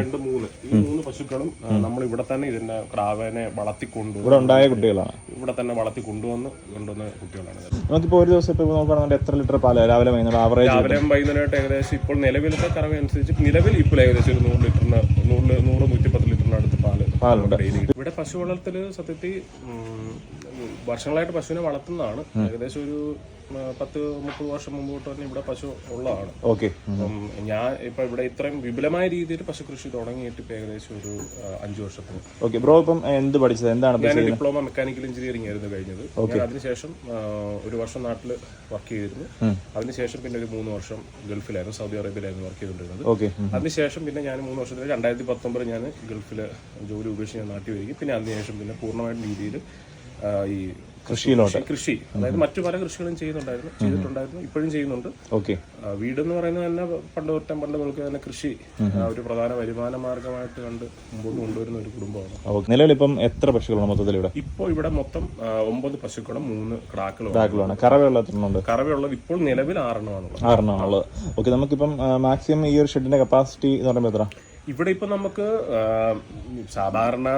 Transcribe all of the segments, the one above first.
രണ്ട് മൂന്ന്. ഈ മൂന്ന് പശുക്കളും നമ്മൾ ഇവിടെ തന്നെ ഇതിന്റെ ക്രാവനെ വളർത്തിക്കൊണ്ടു ഇവിടെ ഉണ്ടായ കുട്ടികളാണ്. ഇവിടെ തന്നെ വളർത്തി കൊണ്ടുവന്ന് കൊണ്ടുവന്ന കുട്ടികളാണ്. നമുക്കിപ്പോൾ ഒരു ദിവസം ഇപ്പോൾ നോക്കുകയാണെങ്കിൽ എത്ര ലിറ്റർ പാൽ രാവിലെ വൈകുന്നേരം ആവറേജ് രാവിലെ വൈകുന്നേരമായിട്ട് ഏകദേശം ഇപ്പോൾ നിലവിലത്തെ കറവ് അനുസരിച്ച് നിലവിൽ ഇപ്പോൾ ഏകദേശം ഒരു നൂറ് ലിറ്ററിന് നൂറ് നൂറ് നൂറ്റിപ്പത്ത് ലിറ്ററിന് അടുത്ത് പാൽ പാലുണ്ട്. ഇവിടെ പശു വളർത്തൽ സത്യത്തിൽ വർഷങ്ങളായിട്ട് പശുവിനെ വളർത്തുന്നതാണ്. ഏകദേശം ഒരു പത്ത് മുപ്പത് വർഷം മുമ്പോട്ട് തന്നെ ഇവിടെ പശു ഉള്ളതാണ്. ഓക്കെ. അപ്പം ഞാൻ ഇപ്പൊ ഇവിടെ ഇത്രയും വിപുലമായ രീതിയിൽ പശു കൃഷി തുടങ്ങിയിട്ട് ഇപ്പൊ ഏകദേശം ഒരു അഞ്ചു വർഷത്തിന്. ഓക്കെ. ബ്രോ ഇപ്പം എന്ത് പഠിച്ചത്? എന്താണ് ഞാൻ ഡിപ്ലോമ മെക്കാനിക്കൽ എഞ്ചിനീയറിംഗ് ആയിരുന്നു കഴിഞ്ഞത്. അതിനുശേഷം ഒരു വർഷം നാട്ടിൽ വർക്ക് ചെയ്തിരുന്നു. അതിനുശേഷം പിന്നെ ഒരു മൂന്ന് വർഷം ഗൾഫിലായിരുന്നു. സൗദി അറേബ്യയിലായിരുന്നു വർക്ക് ചെയ്തുകൊണ്ടിരുന്നത്. ഓക്കെ. അതിനുശേഷം പിന്നെ ഞാൻ മൂന്ന് വർഷത്തിൽ രണ്ടായിരത്തി പത്തൊമ്പത് ഞാൻ ഗൾഫിൽ ജോലി ഉപേക്ഷിച്ച് ഞാൻ നാട്ടിൽ വരികയും പിന്നെ അതിനുശേഷം പിന്നെ പൂർണമായിട്ടും രീതിയിൽ ഈ കൃഷിയിലോട്ട്. കൃഷി അതായത് മറ്റു പല കൃഷികളും ചെയ്യുന്നുണ്ടായിരുന്നു ചെയ്തിട്ടുണ്ടായിരുന്നു ഇപ്പോഴും ചെയ്യുന്നുണ്ട്. ഓക്കെ. വീട് വീടെന്ന് പറയുന്നത് തന്നെ പണ്ട് തൊട്ടം പണ്ട് മുതൽക്ക് തന്നെ കൃഷി ഒരു പ്രധാന വരുമാന മാർഗമായിട്ട് കണ്ട് മുമ്പോട്ട് കൊണ്ടുവരുന്ന ഒരു കുടുംബമാണ്. നിലവിൽ ഇപ്പം എത്ര പശുക്കളാണ് മൊത്തത്തിൽ ഇവിടെ? ഇപ്പോൾ ഇവിടെ മൊത്തം ഒമ്പത് പശുക്കളും മൂന്ന് കറവുള്ളത് കറവയുള്ള എത്ര കറവയുള്ളത് ഇപ്പോൾ നിലവിൽ ആറെണ്ണമാണുള്ളത്. ആറെണ്ണം ഉള്ളത് ഓക്കെ നമുക്കിപ്പം മാക്സിമം ഈ ഒരു ഷെഡിന്റെ കപ്പാസിറ്റി എന്ന് പറയുമ്പോൾ എത്ര? ഇവിടെ ഇപ്പം നമുക്ക് സാധാരണ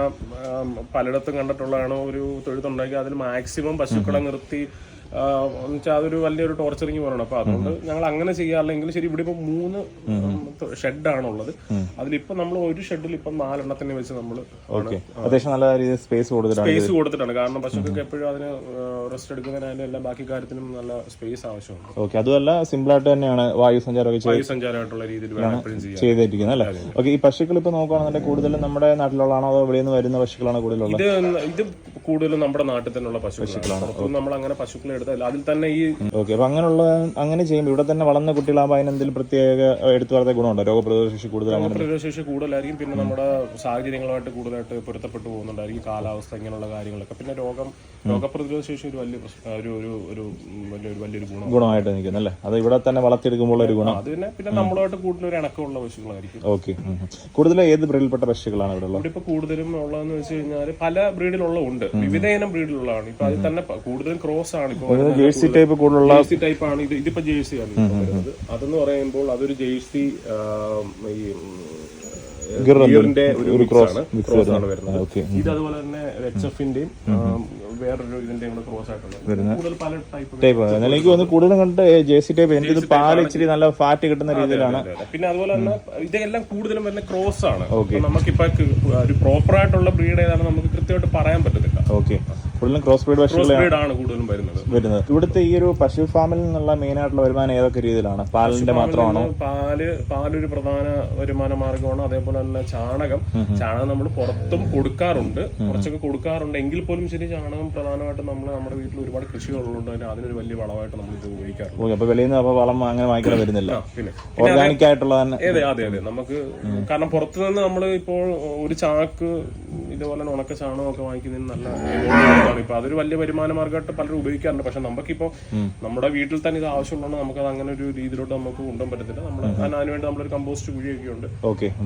പലയിടത്തും കണ്ടിട്ടുള്ളതാണ് ഒരു തൊഴുത്തുണ്ടാക്കി അതിൽ മാക്സിമം പശുക്കളെ നിർത്തി വെച്ചാൽ അതൊരു വലിയൊരു ടോർച്ചറിങ് പോലാണ്. അപ്പൊ അതുകൊണ്ട് ഞങ്ങൾ അങ്ങനെ ചെയ്യാറില്ലെങ്കിൽ ശരി ഇവിടെ ഇപ്പൊ മൂന്ന് ഷെഡാണുള്ളത്. അതിലിപ്പോ നമ്മൾ ഒരു ഷെഡിൽ ഇപ്പൊ നാലെണ്ണത്തിനെ വെച്ച് നമ്മൾ അത്യാവശ്യം നല്ല രീതിയിൽ സ്പേസ് കൊടുത്തിട്ടാണ് സ്പേസ് കൊടുത്തിട്ടാണ് കാരണം പശുക്കൾക്ക് എപ്പോഴും അതിന് റെസ്റ്റ് എടുക്കുന്നതിനായാലും എല്ലാ ബാക്കി കാര്യത്തിനും നല്ല സ്പേസ് ആവശ്യമാണ് ഓക്കെ. അതുമല്ല സിമ്പിൾ ആയിട്ട് തന്നെയാണ് വായു ചെയ്ത് വായു സഞ്ചാരമായിട്ടുള്ള രീതിയിൽ ചെയ്തിരിക്കുന്നത് അല്ലേ? ഓക്കെ. ഈ പശുക്കൾ ഇപ്പൊ നോക്കുകയാണെന്നുണ്ടെങ്കിൽ കൂടുതലും നമ്മുടെ നാട്ടിലുള്ളതാണോ അതോ വെളിയിൽ നിന്ന് വരുന്ന പശുക്കളാണ് കൂടുതലുള്ളത്? ഇത് ഇത് കൂടുതലും നമ്മുടെ നാട്ടിൽ തന്നെയുള്ള പശുക്കളാണ്. നമ്മൾ അങ്ങനെ പശുക്കളെ എടുത്തല്ല അതിൽ തന്നെ ഈ ഓക്കെ അപ്പൊ അങ്ങനെയുള്ള അങ്ങനെ ചെയ്യുമ്പോൾ ഇവിടെ തന്നെ വളർന്ന കുട്ടികളാകുമ്പോൾ അതിനെന്തെങ്കിലും പ്രത്യേക എടുത്തു പറയാത്ത ഗുണമുണ്ടോ? രോഗപ്രതിരോധ ശേഷി കൂടുതൽ രോഗപ്രതിരോധ ശേഷി കൂടുതലായിരിക്കും. പിന്നെ നമ്മുടെ സാഹചര്യങ്ങളുമായിട്ട് കൂടുതലായിട്ട് പൊരുത്തപ്പെട്ടു പോകുന്നുണ്ടായിരിക്കും. കാലാവസ്ഥ ഇങ്ങനെയുള്ള കാര്യങ്ങളൊക്കെ. പിന്നെ രോഗം രോഗപ്രതിരോധ ശേഷി ഒരു വലിയ ഒരു ഒരു ഒരു വലിയൊരു വലിയൊരു ഗുണം ഗുണമായിട്ട് നിൽക്കുന്നു അല്ലേ അത് ഇവിടെ തന്നെ വളർത്തിയെടുക്കുമ്പോൾ ഒരു ഗുണം. അത് പിന്നെ പിന്നെ നമ്മളായിട്ട് കൂടുതൽ ഒരു ഇണക്കമുള്ള പശുക്കളായിരിക്കും. ഓക്കെ. കൂടുതൽ ഏത് ബ്രീഡിൽപ്പെട്ട പശുക്കളാണ് ഇവിടെ ഉള്ളത്? ഇവിടെ ഇപ്പൊ കൂടുതലും ഉള്ളതെന്ന് വെച്ച് കഴിഞ്ഞാൽ പല ബ്രീഡിലുള്ള ഉണ്ട് വിവിധ ഇനം ബ്രീഡിലുള്ളതാണ്. ഇപ്പൊ അതിൽ തന്നെ കൂടുതലും ക്രോസ് ആണ് ഇപ്പൊ ജേഴ്സി ടൈപ്പ് കൂടുതലുള്ള ജേഴ്സി ടൈപ്പ് ആണ് ഇത് ഇതിപ്പോ ജേഴ്സി ആണ് വരുന്നത്. അതെന്ന് പറയുമ്പോൾ അതൊരു ജേഴ്സി ഈ ഗിറിന്റെ ഒരു ക്രോസ് ആണ് ക്രോസ് ആണ് വരുന്നത്. ഇത് അതുപോലെ തന്നെ എച്ച് എഫിന്റെയും വേറൊരു ഇതിന്റെയും കൂടെ ക്രോസ് ആയിട്ടുള്ളത് കൂടുതൽ പല ടൈപ്പ് എനിക്ക് തോന്നുന്നു കൂടുതലും കണ്ടിട്ട് ജേഴ്സി ടൈപ്പ് എനിക്ക് ഇത് പാൽ ഇച്ചിരി നല്ല ഫാറ്റ് കിട്ടുന്ന രീതിയിലാണ്. പിന്നെ അതുപോലെ തന്നെ ഇതെല്ലാം കൂടുതലും വരുന്ന ക്രോസ് ആണ്. നമുക്കിപ്പോ ഒരു പ്രോപ്പർ ആയിട്ടുള്ള ബ്രീഡ് ഏതാണ് നമുക്ക് കൃത്യമായിട്ട് പറയാൻ പറ്റത്തില്ല. ഓക്കെ കൂടുതലും ക്രോസ് ബ്രീഡ് പശുക്കളാണ് ആണ് കൂടുതലും വരുന്നത്. വരുന്നത്. ഇവിടുത്തെ ഈ ഒരു പശു ഫാമിൽ നിന്നുള്ള മെയിൻ ആയിട്ടുള്ള വരുമാനം ഏതൊക്കെ രീതിയിലാണ്? പാലിന്റെ മാത്രമാണോ? പാൽ പാലൊരു പ്രധാന വരുമാന മാർഗമാണ് അതേപോലെ തന്നെ ചാണകം. ചാണകം നമ്മൾ പുറത്തും കൊടുക്കാറുണ്ട്. കുറച്ചൊക്കെ കൊടുക്കാറുണ്ട്. എങ്കിൽ പോലും ശരി ചാണകം പ്രധാനമായിട്ടും നമ്മൾ നമ്മുടെ വീട്ടിൽ ഒരുപാട് കൃഷികളുള്ളതുകൊണ്ട് തന്നെ അതിനൊരു വലിയ വളമായിട്ട് നമ്മൾ ഇത് ഉപയോഗിക്കാറുണ്ട്. ഓക്കെ അപ്പൊ വെളിയിൽ നിന്ന് അപ്പൊ വളം അങ്ങനെ വാങ്ങിക്കാൻ വരുന്നില്ല. പിന്നെ. ഓർഗാനിക് ആയിട്ടുള്ള തന്നെ. അതെ അതെ അതെ. നമുക്ക് കാരണം പുറത്തു നിന്ന് നമ്മൾ ഇപ്പോൾ ഒരു ചാക്ക് ഇതുപോലെ ഉണക്ക ചാണകം ഒക്കെ വാങ്ങിക്കുന്നതിന് നല്ല എമൗണ്ട് ഇപ്പൊ അതൊരു വലിയ വരുമാന മാർഗമായിട്ട് പലരും ഉപയോഗിക്കാറുണ്ട്. പക്ഷെ നമുക്കിപ്പോ നമ്മുടെ വീട്ടിൽ തന്നെ ഇത് ആവശ്യമുള്ളത് നമുക്ക് അത് അങ്ങനെ ഒരു രീതിയിലോട്ട് നമുക്ക് കൊണ്ടുപോകാൻ പറ്റത്തില്ല. നമ്മൾ അതിനുവേണ്ടി നമ്മളൊരു കമ്പോസ്റ്റ് കുഴിയൊക്കെ ഉണ്ട്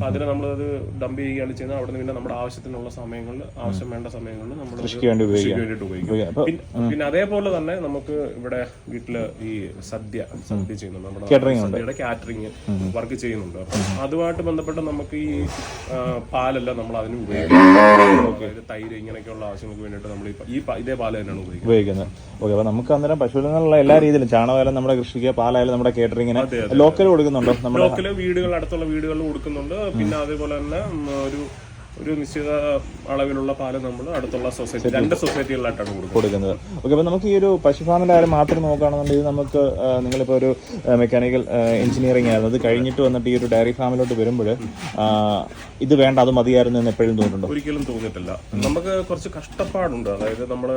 അതിന് നമ്മളത് ഡംപ് ചെയ്യുകയാണ് ചെയ്യുന്നത്. അവിടെ നിന്ന് പിന്നെ നമ്മുടെ ആവശ്യത്തിനുള്ള സമയങ്ങളിൽ ആവശ്യം വേണ്ട സമയങ്ങളിൽ നമ്മൾ കൃഷിക്ക് വേണ്ടിയിട്ട് ഉപയോഗിക്കും. പിന്നെ അതേപോലെ തന്നെ നമുക്ക് ഇവിടെ വീട്ടിൽ ഈ സദ്യ സദ്യ ചെയ്യുന്നുണ്ട് നമ്മുടെ. സദ്യയുടെ കാറ്ററിംഗ് വർക്ക് ചെയ്യുന്നുണ്ട്. അതുമായിട്ട് ബന്ധപ്പെട്ട് നമുക്ക് ഈ പാലല്ല നമ്മൾ അതിന് ഉപയോഗിക്കും. തൈര് ഇങ്ങനെയൊക്കെയുള്ള ആവശ്യങ്ങൾക്ക് വേണ്ടിയിട്ട് നമ്മൾ ഈ ഈ പ- ഇതേ പാൽ തന്നെയാണ് ഉപയോഗിക്കുന്നത്. ഉപയോഗിക്കുന്നത്. ഓക്കെ അപ്പൊ നമുക്ക് അന്നേരം പശുവിൽ നിന്നുള്ള എല്ലാ രീതിയിലും ചാണകമായാലും നമ്മുടെ കൃഷിക്ക് പാലായാലും നമ്മുടെ കേറ്ററിങ്ങിന് ലോക്കൽ കൊടുക്കുന്നുണ്ടോ? നമ്മുടെ ലോക്കൽ വീടുകൾ അടുത്തുള്ള വീടുകളിൽ കൊടുക്കുന്നുണ്ട്. പിന്നെ അതേപോലെ തന്നെ ഒരു ഒരു നിശ്ചിത അളവിലുള്ള പാൽ നമ്മൾ അടുത്തുള്ള സൊസൈറ്റി രണ്ട് സൊസൈറ്റികളിലായിട്ടാണ് കൊടുക്കുന്നത്. ഓക്കെ അപ്പോൾ നമുക്ക് ഈ ഒരു പശു ഫാമിന്റെ കാര്യം മാത്രം നോക്കുകയാണെന്നുണ്ടെങ്കിൽ നമുക്ക് നിങ്ങളിപ്പോൾ നിങ്ങളിപ്പോ ഒരു മെക്കാനിക്കൽ എഞ്ചിനീയറിംഗ് ആയിരുന്നു. അത് കഴിഞ്ഞിട്ട് വന്നിട്ട് ഈ ഒരു ഡയറി ഫാമിലോട്ട് വരുമ്പോൾ ഇത് വേണ്ട അത് മതിയായിരുന്നു എന്ന് എപ്പോഴും തോന്നുന്നുണ്ടോ? ഒരിക്കലും തോന്നിയിട്ടില്ല. നമുക്ക് കുറച്ച് കഷ്ടപ്പാടുണ്ട്. അതായത് നമ്മൾ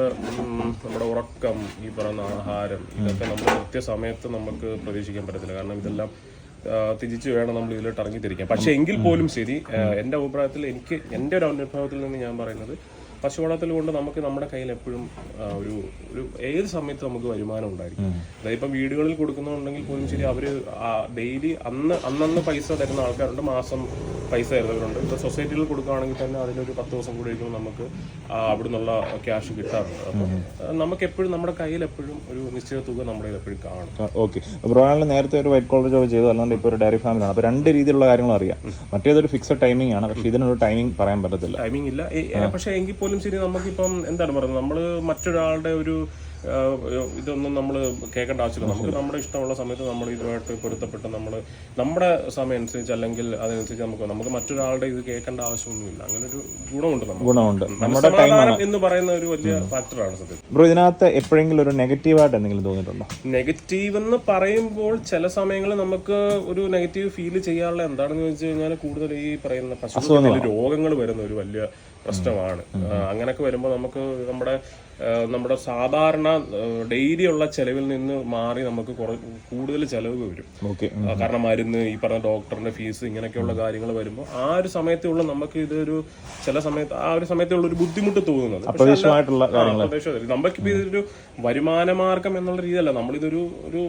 നമ്മുടെ ഉറക്കം ഈ പറയുന്ന ആഹാരം ഇതൊക്കെ നമ്മൾ കൃത്യസമയത്ത് നമുക്ക് പ്രതീക്ഷിക്കാൻ പറ്റത്തില്ല. കാരണം ഇതെല്ലാം ആ, ത്യജിച്ച് വേണം നമ്മൾ ഇതിലോട്ട് ഇറങ്ങി തിരിക്കാൻ പക്ഷെ എങ്കിൽ പോലും ശരി എന്റെ അഭിപ്രായത്തിൽ എനിക്ക് എന്റെ ഒരു അനുഭവത്തിൽ നിന്ന് ഞാൻ പറയുന്നത് പശു വളർത്തൽ കൊണ്ട് നമുക്ക് നമ്മുടെ കയ്യിൽ എപ്പോഴും ഒരു ഒരു ഏത് സമയത്ത് നമുക്ക് വരുമാനം ഉണ്ടായിരിക്കും. അതായത് ഇപ്പം വീടുകളിൽ കൊടുക്കുന്നുണ്ടെങ്കിൽ പോലും ശരി അവർ ഡെയിലി അന്ന് അന്നന്ന് പൈസ തരുന്ന ആൾക്കാരുണ്ട്. മാസം പൈസ തരുന്നവരുണ്ട്. ഇപ്പം സൊസൈറ്റിയിൽ കൊടുക്കുകയാണെങ്കിൽ തന്നെ അതിനൊരു പത്ത് ദിവസം കൂടി ഇരിക്കുമ്പോൾ നമുക്ക് അവിടെ നിന്നുള്ള ക്യാഷ് കിട്ടാറുണ്ട് അപ്പം നമുക്ക് എപ്പോഴും നമ്മുടെ കയ്യിൽ എപ്പോഴും ഒരു നിശ്ചിത തുക നമ്മുടെ കയ്യിൽ എപ്പോഴും കാണും ഓക്കെ. റോയാളിന് നേരത്തെ ഒരു വൈറ്റ് കോളർ ജോബ് ചെയ്തു. അല്ലാണ്ട് ഇപ്പോൾ ഒരു ഡയറി ഫാമിലാണ് അപ്പോൾ രണ്ട് രീതിയിലുള്ള കാര്യങ്ങൾ അറിയാം മറ്റേതൊരു ഫിക്സഡ് ടൈമിംഗ് ആണ്. പക്ഷേ ഇതിനൊരു ടൈമിംഗ് പറയാൻ പറ്റത്തില്ല. ടൈമിംഗ് ഇല്ല. പക്ഷെ എങ്കിൽ പോലും ശരി നമുക്കിപ്പം എന്താണ് പറയുന്നത്? നമ്മൾ മറ്റൊരാളുടെ ഒരു ഇതൊന്നും നമ്മൾ കേൾക്കേണ്ട ആവശ്യമില്ല. നമുക്ക് നമ്മുടെ ഇഷ്ടമുള്ള സമയത്ത് നമ്മൾ ഇതുമായിട്ട് പൊരുത്തപ്പെട്ട് നമ്മൾ നമ്മുടെ സമയം അനുസരിച്ച് അല്ലെങ്കിൽ അതിനനുസരിച്ച് നമുക്ക് നമുക്ക് മറ്റൊരാളുടെ ഇത് കേൾക്കേണ്ട ആവശ്യമൊന്നുമില്ല. അങ്ങനെ ഒരു ഗുണമുണ്ട് ഗുണമുണ്ട്. നമ്മുടെ എന്ന് പറയുന്ന ഒരു വലിയ ഫാക്ടറാണ് സത്യം. ബ്രോ ഇതിനകത്ത് എപ്പോഴെങ്കിലും ഒരു നെഗറ്റീവായിട്ട് എന്തെങ്കിലും തോന്നിയിട്ടുണ്ടോ? നെഗറ്റീവ് എന്ന് പറയുമ്പോൾ ചില സമയങ്ങളിൽ നമുക്ക് ഒരു നെഗറ്റീവ് ഫീൽ ചെയ്യാനുള്ള എന്താണെന്ന് വെച്ച് കഴിഞ്ഞാൽ കൂടുതൽ ഈ പറയുന്ന പശു രോഗങ്ങൾ വരുന്ന ഒരു വലിയ പ്രശ്നമാണ്. അങ്ങനെയൊക്കെ വരുമ്പോൾ നമുക്ക് നമ്മുടെ നമ്മുടെ സാധാരണ ഡെയിലി ഉള്ള ചെലവിൽ നിന്ന് മാറി നമുക്ക് കൂടുതൽ ചെലവ് വരും. കാരണം മരുന്ന് ഈ പറഞ്ഞ ഡോക്ടറിന്റെ ഫീസ് ഇങ്ങനെയൊക്കെയുള്ള കാര്യങ്ങൾ വരുമ്പോൾ ആ ഒരു സമയത്തുള്ള നമുക്ക് ഇതൊരു ചില സമയത്ത് ആ ഒരു സമയത്തുള്ള ഒരു ബുദ്ധിമുട്ട് തോന്നുന്നത്. നമുക്ക് ഇതൊരു വരുമാന മാർഗം എന്നുള്ള രീതിയല്ല. നമ്മളിതൊരു ഒരു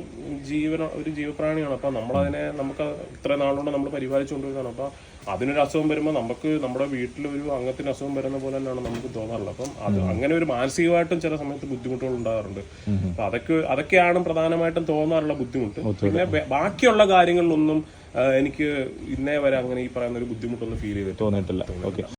ജീവന ഒരു ജീവപ്രാണിയാണ്. അപ്പൊ നമ്മളതിനെ നമുക്ക് ഇത്ര നാളുകൊണ്ട് നമ്മൾ പരിപാലിച്ചുകൊണ്ടിരുന്നതാണ് അപ്പൊ അതിനൊരു അസുഖം വരുമ്പോൾ നമുക്ക് നമ്മുടെ വീട്ടിലൊരു അംഗത്തിന് അസുഖം വരുന്ന പോലെ തന്നെയാണ് നമുക്ക് തോന്നാറുള്ളത്. അപ്പം അത് അങ്ങനെ ഒരു മാനസികമായിട്ടും ചില സമയത്ത് ബുദ്ധിമുട്ടുകൾ ഉണ്ടാകാറുണ്ട്. അപ്പൊ അതൊക്കെ അതൊക്കെയാണ് പ്രധാനമായിട്ടും തോന്നാറുള്ള ബുദ്ധിമുട്ട്. പിന്നെ ബാക്കിയുള്ള കാര്യങ്ങളിലൊന്നും എനിക്ക് ഇന്നേ വരെ അങ്ങനെ ഈ പറയുന്ന ഒരു ബുദ്ധിമുട്ടൊന്നും ഫീൽ ചെയ്തിട്ട് തോന്നിയിട്ടില്ല. ഓക്കെ